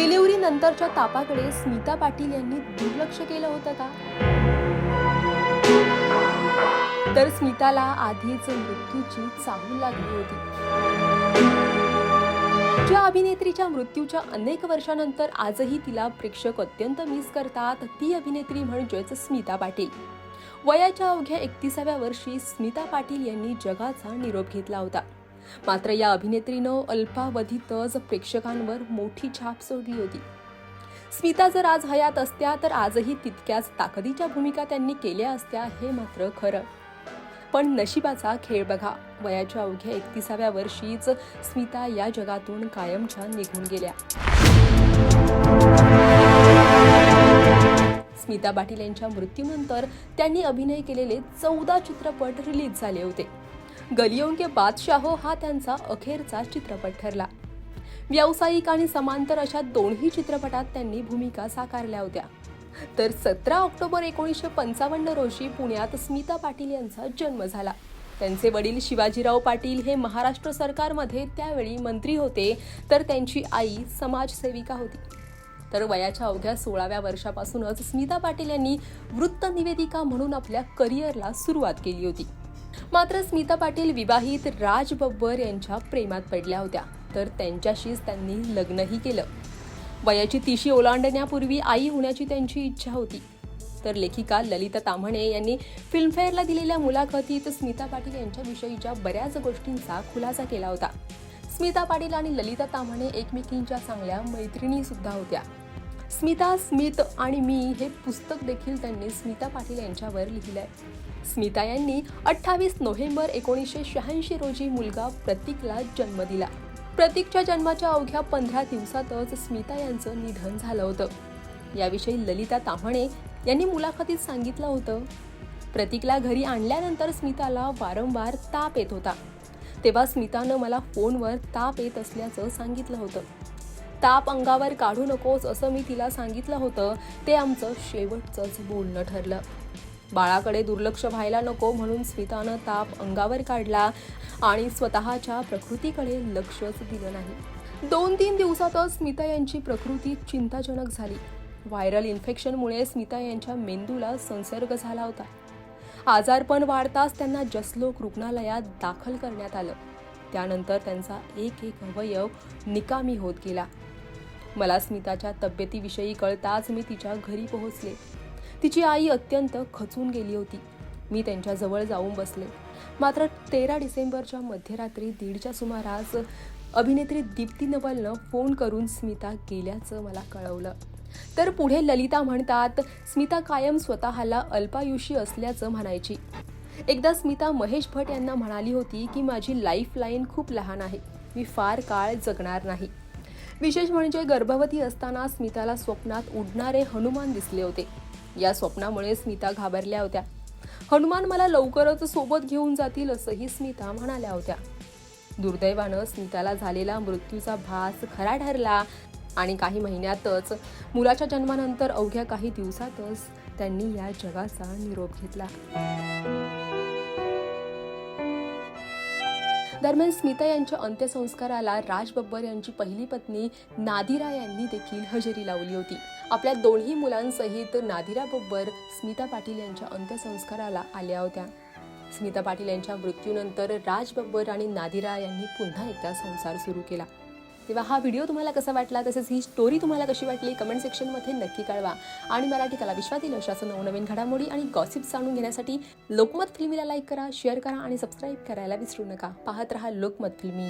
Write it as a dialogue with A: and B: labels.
A: Delivery नंतरच्या तापाकडे स्मिता पाटील यांनी दुर्लक्ष केलं होतं का? तर स्मिताला आधीच मृत्यूची चाहूल लागली होती. ज्या अभिनेत्रीच्या मृत्यूच्या अनेक वर्षानंतर आजही तिला प्रेक्षक अत्यंत मिस करतात ती अभिनेत्री म्हणजेच स्मिता पाटील. वयाच्या अवघ्या एकतीसाव्या वर्षी स्मिता पाटील यांनी जगाचा निरोप घेतला होता. मात्र या अभिनेत्रीनं अल्पावधीतच प्रेक्षकांवर मोठी छाप सोडली होती. स्मिता जर आज हयात असत्या तर आजही तितक्याच ताकदीच्या भूमिका त्यांनी केल्या असत्या हे मात्र खरं. पण नशिबाचा खेळ बघा वयाच्या अवघ्या एकतीसाव्या वर्षीच स्मिता या जगातून कायमच्या निघून गेल्या. स्मिता पाटील यांच्या मृत्यूनंतर त्यांनी अभिनय केलेले चौदा चित्रपट रिलीज झाले होते. गलियों के बादशाहो हा त्यांचा अखेरचा चित्रपट ठरला. व्यावसायिक आणि समांतर अशा दोन्ही चित्रपटात त्यांनी भूमिका साकारल्या होत्या. तर सतरा ऑक्टोबर एकोणीसशे पंचावन्न रोजी पुण्यात स्मिता पाटील यांचा जन्म झाला. त्यांचे वडील शिवाजीराव पाटील हे महाराष्ट्र सरकारमध्ये त्यावेळी मंत्री होते तर त्यांची आई समाजसेविका होती. तर वयाच्या अवघ्या सोळाव्या वर्षापासूनच स्मिता पाटील यांनी वृत्त निवेदिका म्हणून आपल्या करिअरला सुरुवात केली होती. मात्र स्मिता पाटील विवाहित राज बब्बर यांच्या प्रेमात पडल्या होत्या. तर त्यांच्याशीच त्यांनी लग्नही केलं. वयाची तिशी ओलांडण्यापूर्वी आई होण्याची त्यांची इच्छा होती. तर लेखिका ललिता ताम्हणे यांनी फिल्मफेअरला दिलेल्या मुलाखतीत स्मिता पाटील यांच्याविषयीच्या बऱ्याच गोष्टींचा खुलासा केला होता. स्मिता पाटील आणि ललिता ताम्हणे एकमेकींच्या चांगल्या मैत्रिणी सुद्धा होत्या. स्मिता स्मित आणि मी हे पुस्तक देखील त्यांनी स्मिता पाटील यांच्यावर लिहिलंय. स्मिता यांनी अठ्ठावीस नोव्हेंबर एकोणीसशे शहाऐंशी रोजी मुलगा प्रतीकला जन्म दिला. प्रतीकच्या जन्माच्या अवघ्या पंधरा दिवसातच स्मिता यांचं निधन झालं होतं. याविषयी ललिता ताम्हणे यांनी मुलाखतीत सांगितलं होतं प्रतीकला घरी आणल्यानंतर स्मिताला वारंवार ताप येत होता. तेव्हा स्मितानं मला फोनवर ताप येत असल्याचं सांगितलं होतं. ताप अंगावर काढू नकोस असं मी तिला सांगितलं होतं ते आमचं शेवटचंच बोलणं ठरलं. बाळाकडे दुर्लक्ष व्हायला नको म्हणून स्मितानं ताप अंगावर काढला आणि स्वतःच्या प्रकृतीकडे लक्षच दिलं नाही. दोन तीन दिवसातच स्मिता यांची प्रकृती चिंताजनक झाली. व्हायरल इन्फेक्शनमुळे स्मिता यांच्या मेंदूला संसर्ग झाला होता. आजारपण वाढताच त्यांना जसलोक रुग्णालयात दाखल करण्यात आलं. त्यानंतर त्यांचा एक एक अवयव निकामी होत गेला. मला स्मिताच्या तब्येतीविषयी कळताच मी तिच्या घरी पोहोचले. तिची आई अत्यंत खचून गेली होती. मी त्यांच्याजवळ जाऊन बसले. मात्र तेरा डिसेंबरच्या मध्यरात्री दीडच्या सुमारास अभिनेत्री दीप्ती नवलनं फोन करून स्मिता गेल्याचं मला कळवलं. तर पुढे ललिता म्हणतात स्मिता कायम स्वतःला अल्पायुषी असल्याचं म्हणायची. एकदा स्मिता महेश भट यांना म्हणाली होती की माझी लाईफ लाईन खूप लहान आहे. मी फार काळ जगणार नाही. विशेष म्हणजे गर्भवती असताना स्मिताला स्वप्नात उडणारे हनुमान दिसले होते. या स्वप्नामुळे स्मिता घाबरल्या होत्या. हनुमान मला लवकरच सोबत घेऊन जातील असंही स्मिता म्हणाल्या होत्या. दुर्दैवानं स्मिताला झालेला मृत्यूचा भास खरा ठरला आणि काही महिन्यातच मुलाच्या जन्मानंतर अवघ्या काही दिवसातच त्यांनी या जगाचा निरोप घेतला. दरम्यान स्मिता यांच्या अंत्यसंस्काराला राज बब्बर यांची पहिली पत्नी नादिरा यांनी देखील हजेरी लावली होती. आपल्या दोन्ही मुलांसहित नादिरा बब्बर स्मिता पाटील यांच्या अंत्यसंस्काराला आल्या होत्या. स्मिता पाटील यांच्या मृत्यूनंतर राज बब्बर आणि नादिरा यांनी पुन्हा एकदा संसार सुरू केला. किंवा हा व्हिडिओ तुम्हाला कसा वाटला तसेच ही स्टोरी तुम्हाला कशी वाटली कमेंट सेक्शनमध्ये नक्की कळवा. आणि मराठी कला विश्वातील अशाचं नवनवीन घडामोडी आणि गॉसिप जाणून घेण्यासाठी लोकमत फिल्मीला लाईक करा शेअर करा आणि सबस्क्राईब करायला विसरू नका. पाहत रहा लोकमत फिल्मी.